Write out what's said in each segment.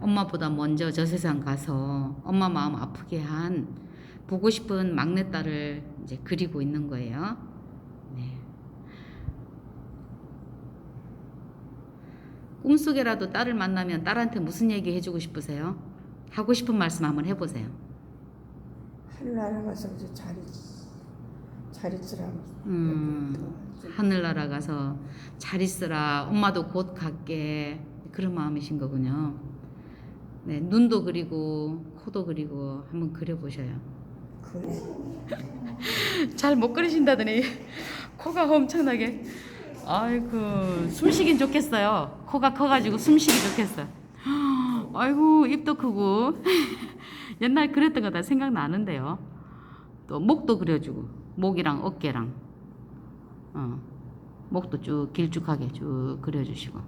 엄마보다 먼저 저 세상 가서 엄마 마음 아프게 한 보고 싶은 막내딸을 이제 그리고 있는 거예요. 네. 꿈속에라도 딸을 만나면 딸한테 무슨 얘기 해주고 싶으세요? 하고 싶은 말씀 한번 해보세요. 하늘나라 가서 이제 잘, 있, 잘 있으라고. 음, 하늘나라 가서 잘 있으라. 엄마도 곧 갈게. 그런 마음이신 거군요. 네, 눈도 그리고 코도 그리고 한번 그려보셔요. 그래. 잘 못 그리신다더니 코가 엄청나게. 아이고 숨쉬긴 좋겠어요. 코가 커가지고 숨쉬기 좋겠어. 아이고 입도 크고 옛날 그랬던 거 다 생각나는데요. 또 목도 그려주고 목이랑 어깨랑 어, 목도 쭉 길쭉하게 쭉 그려주시고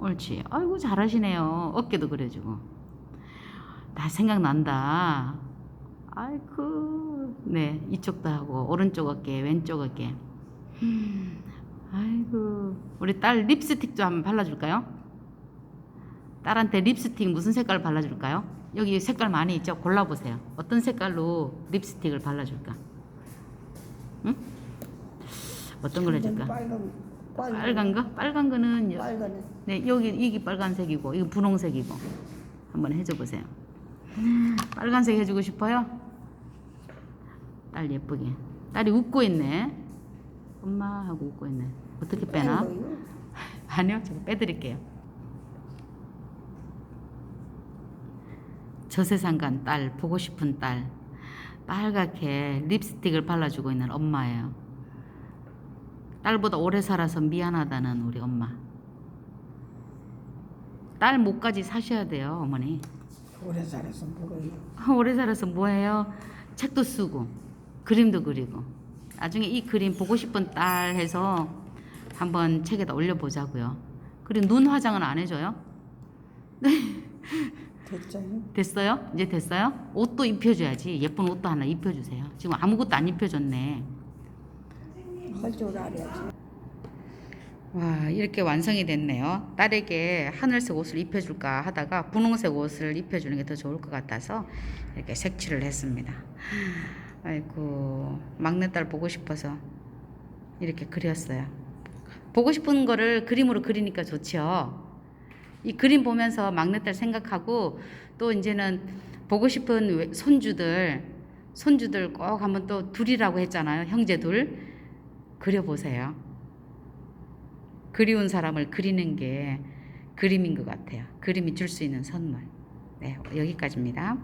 옳지. 아이고 잘하시네요. 어깨도 그려주고 다 생각난다. 아이고 네 이쪽도 하고 오른쪽 어깨 왼쪽 어깨. 음, 아이고 우리 딸 립스틱도 한번 발라줄까요? 딸한테 립스틱 무슨 색깔 발라줄까요? 여기 색깔 많이 있죠? 골라보세요. 어떤 색깔로 립스틱을 발라줄까? 응? 어떤 걸 해줄까? 빨간, 빨간, 빨간 거? 빨간 거는 여- 빨간에 네 여기 이게 빨간색이고 이거 분홍색이고 한번 해줘 보세요. 빨간색 해주고 싶어요? 딸 예쁘게. 딸이 웃고 있네. 엄마 하고 웃고 있네. 어떻게 빼나? 아니요, 제가 빼드릴게요. 저 세상 간 딸, 보고 싶은 딸, 빨갛게 립스틱을 발라주고 있는 엄마예요. 딸보다 오래 살아서 미안하다는 우리 엄마. 딸 목까지 사셔야 돼요, 어머니. 오래 살아서 뭐예요? 아, 오래 살아서 뭐해요? 책도 쓰고 그림도 그리고 나중에 이 그림 보고 싶은 딸 해서 한번 책에다 올려보자고요. 그리고 눈 화장은 안 해줘요? 됐잖아요. 됐어요? 이제 됐어요? 옷도 입혀줘야지. 예쁜 옷도 하나 입혀주세요. 지금 아무것도 안 입혀줬네. 할줄 알아야지. 와 이렇게 완성이 됐네요. 딸에게 하늘색 옷을 입혀줄까 하다가 분홍색 옷을 입혀주는 게 더 좋을 것 같아서 이렇게 색칠을 했습니다. 아이고 막내딸 보고 싶어서 이렇게 그렸어요. 보고 싶은 거를 그림으로 그리니까 좋죠. 이 그림 보면서 막내딸 생각하고 또 이제는 보고 싶은 외- 손주들 손주들 꼭 한번 또 둘이라고 했잖아요. 형제 둘 그려보세요. 그리운 사람을 그리는 게 그림인 것 같아요. 그림이 줄 수 있는 선물. 네, 여기까지입니다.